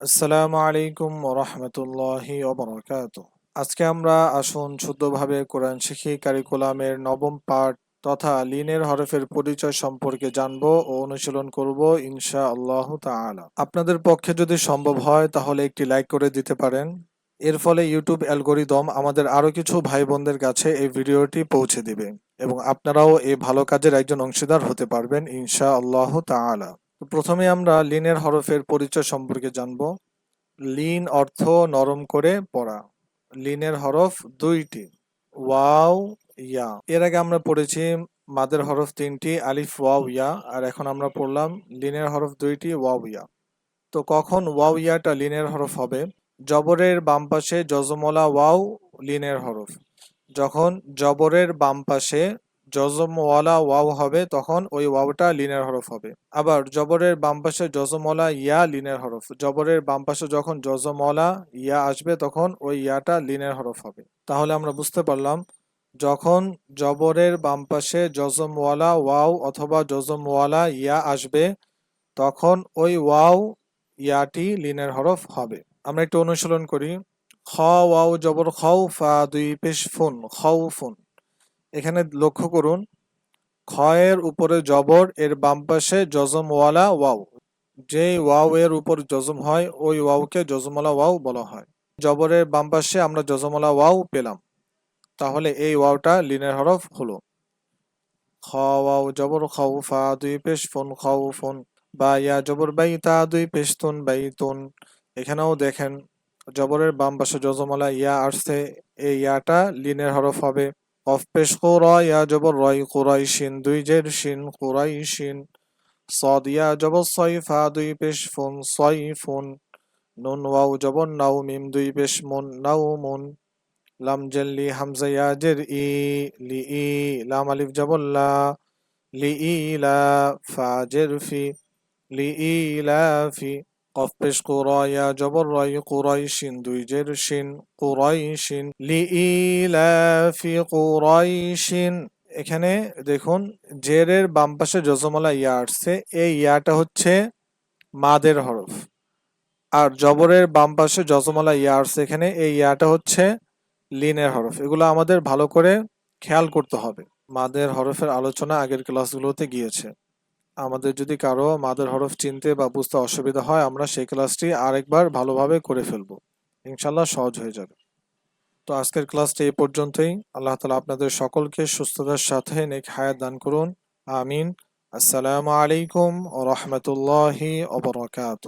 আসসালামু আলাইকুম রহমতুল্লাহি ওবরাকাত আজকে আমরা আসুন শুদ্ধভাবে কোরআন শিখি, কারিকুলামের নবম পাঠ তথা লিনের হরফের পরিচয় সম্পর্কে জানব ও অনুশীলন করব ইনশা আল্লাহ তাআলা। আপনাদের পক্ষে যদি সম্ভব হয়, তাহলে একটি লাইক করে দিতে পারেন। এর ফলে ইউটিউব অ্যালগোরিদম আমাদের আরও কিছু ভাই বোনদের কাছে এই ভিডিওটি পৌঁছে দিবে এবং আপনারাও এই ভালো কাজের একজন অংশীদার হতে পারবেন ইনশা আল্লাহ তাআলা। তো প্রথমে আমরা লিনের হরফের পরিচয় সম্পর্কে জানব। লিন অর্থ নরম করে পড়া। লিনের হরফ দুইটি। Wow, yeah. এর আগে আমরা পড়েছি মাদের হরফ তিনটি, আলিফ, ওয়াও, ইয়া। আর এখন আমরা পড়লাম লিনের হরফ দুইটি, ওয়াও, ইয়া। তো কখন ওয়াও, ইয়াটা লিনের হরফ হবে? জবরের বাম পাশে যজমলা ওয়াও, লিনের হরফ। যখন জবরের বাম পাশে জজমওয়ালা ওয়াও হবে, তখন ওই ওয়াওটা লিনের হরফ হবে। আবার জবরের বাম পাশে জজমওয়ালা ইয়া লিনের হরফ। জবরের বাম পাশে যখন জজমওয়ালা ইয়া আসবে, তখন ওই ইয়াটা লিনের হরফ হবে। তাহলে আমরা বুঝতে পারলাম, যখন জবরের বাম পাশে জজমওয়ালা ওয়াও অথবা জজমওয়ালা ইয়া আসবে, তখন ওই ওয়াও ইয়াটি লিনের হরফ হবে। আমরা একটু অনুশীলন করি। খ, ওয়াও, জবর খাও ফা দুই, পেশ, ফুন খাও ফুন এখানে লক্ষ্য করুন খয়ের উপরে জবর, এর বাম পাশে জজমওয়ালা ওয়াও। যে ওয়াও এর উপর জজম হয়, ওই ওয়াওকে জজমওয়ালা ওয়াও বলা হয়। জবরের বাম পাশে আমরা জজমওয়ালা ওয়াও পেলাম। তাহলে এই ওয়াওটা লিনের হরফ হলো। খ ওয়াও জবর খাও ফা দুই পেশ ফোন খাও ফোন বা ইয়া জবর বাই তা দুই পেশ তুন বাই তুন এখানেও দেখেন, জবরের বাম পাশে জজমওয়ালা ইয়া আসছে, এই ইয়াটা লিনের হরফ হবে। কফ পেশ কোরা ইয়া জবর রয় কুরাইশিন দুই জের শিন কুরাইশিন صاد ইয়া জবর সয় ফা দুই পেশ ফুন সয় ফুন নুন ওয়াও জবর নাও মিম দুই পেশ মুন নাও মুন লাম জেল্লি হামজা ইয়া জের ই লি ই লাম আলিফ জবর লা লি ই লা ফা জের ফি লি ই লা ফি জবর রয় কুরাইশিন, দুই জের শিন কুরাইশিন লি ই লা ফি কুরাইশিন। এখানে দেখুন, জেরের বাম পাশে জজমলা ইয়া আসছে, এই ইয়াটা হচ্ছে মাদের হরফ। আর জবরের বাম পাশে জজমলা ইয়া আসছে এখানে, এই ইয়াটা হচ্ছে লিনের হরফ। এগুলো আমাদের ভালো করে খেয়াল করতে হবে। মাদের হরফের আলোচনা আগের ক্লাসগুলোতে গিয়েছে। আমাদের যদি কারও মাদের হরফ চিনতে বা বুঝতে অসুবিধা হয়, আমরা সেই ক্লাসটি আরেকবার ভালোভাবে করে ফেলব। ইনশাল্লাহ সহজ হয়ে যাবে। তো আজকের ক্লাসটি এই পর্যন্তই। আল্লাহ তালা আপনাদের সকলকে সুস্থতার সাথে নেক হায়াত দান করুন। আমিন। আসসালামু আলাইকুম ও রহমতুল্লাহি